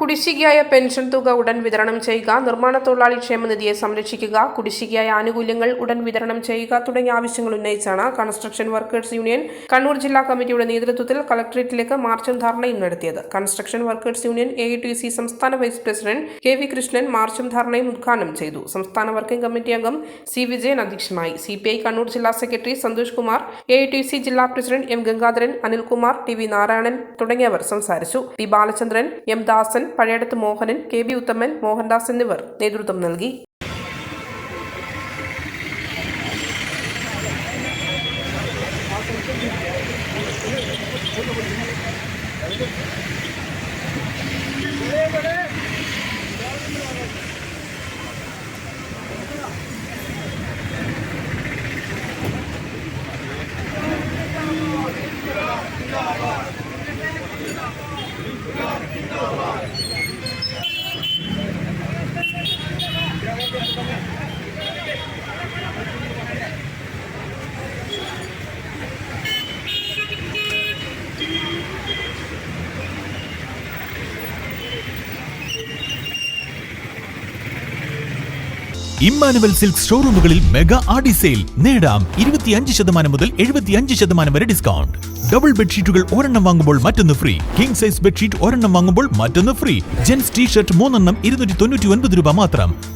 കുടിശ്ശികയായ pension തുക ഉടൻ വിതരണം ചെയ്യുക നിർമ്മാണ തൊഴിലാളി ക്ഷേമനിധിയെ സംരക്ഷിക്കുക കുടിശ്ശികയായ ആനുകൂല്യങ്ങൾ ഉടൻ വിതരണം ചെയ്യുക തുടങ്ങിയ ആവശ്യങ്ങൾ ഉന്നയിച്ചാണ് കൺസ്ട്രക്ഷൻ വർക്കേഴ്സ് യൂണിയൻ കണ്ണൂർ ജില്ലാ കമ്മിറ്റിയുടെ നേതൃത്വത്തിൽ കളക്ട്രേറ്റിലേക്ക് മാർച്ചും ധാരണയും നടത്തിയത്. കൺസ്ട്രക്ഷൻ വർക്കേഴ്സ് യൂണിയൻ എ സംസ്ഥാന vice president K V Krishnan മാർച്ചും ധാരണയും ഉദ്ഘാടനം ചെയ്തു. സംസ്ഥാന വർക്കിംഗ് കമ്മിറ്റി അംഗം സി വിജയൻ അധ്യക്ഷനായി. സി കണ്ണൂർ ജില്ലാ സെക്രട്ടറി സന്തോഷ് കുമാർ എ ജില്ലാ president M Gangadharan Anilkumar T V Narayanan തുടങ്ങിയവർ സംസാരിച്ചു. P Balachandran M Dasan Pazhayadath Mohanan K B Uthaman Mohandas എന്നിവർ നേതൃത്വം നൽകി. ഇമ്മാനുവൽ സിൽക്ക് ഷോറൂമുകളിൽ മെഗാ ആഡി സെയിൽ. നേടാം ഇരുപത്തിയഞ്ച് ശതമാനം മുതൽ എഴുപത്തിയഞ്ച് ശതമാനം വരെ ഡിസ്കൗണ്ട്. ഡബിൾ ബെഡ്ഷീറ്റുകൾ ഒരെണ്ണം വാങ്ങുമ്പോൾ മറ്റൊന്ന് ഫ്രീ. കിങ് സൈസ് ബെഡ്ഷീറ്റ് ഒരെണ്ണം വാങ്ങുമ്പോൾ മറ്റൊന്ന് ഫ്രീ. ജെൻസ് ടീ ഷർട്ട് മൂന്നെണ്ണം ഇരുന്നൂറ്റി തൊണ്ണൂറ്റി ഒൻപത് രൂപ മാത്രം.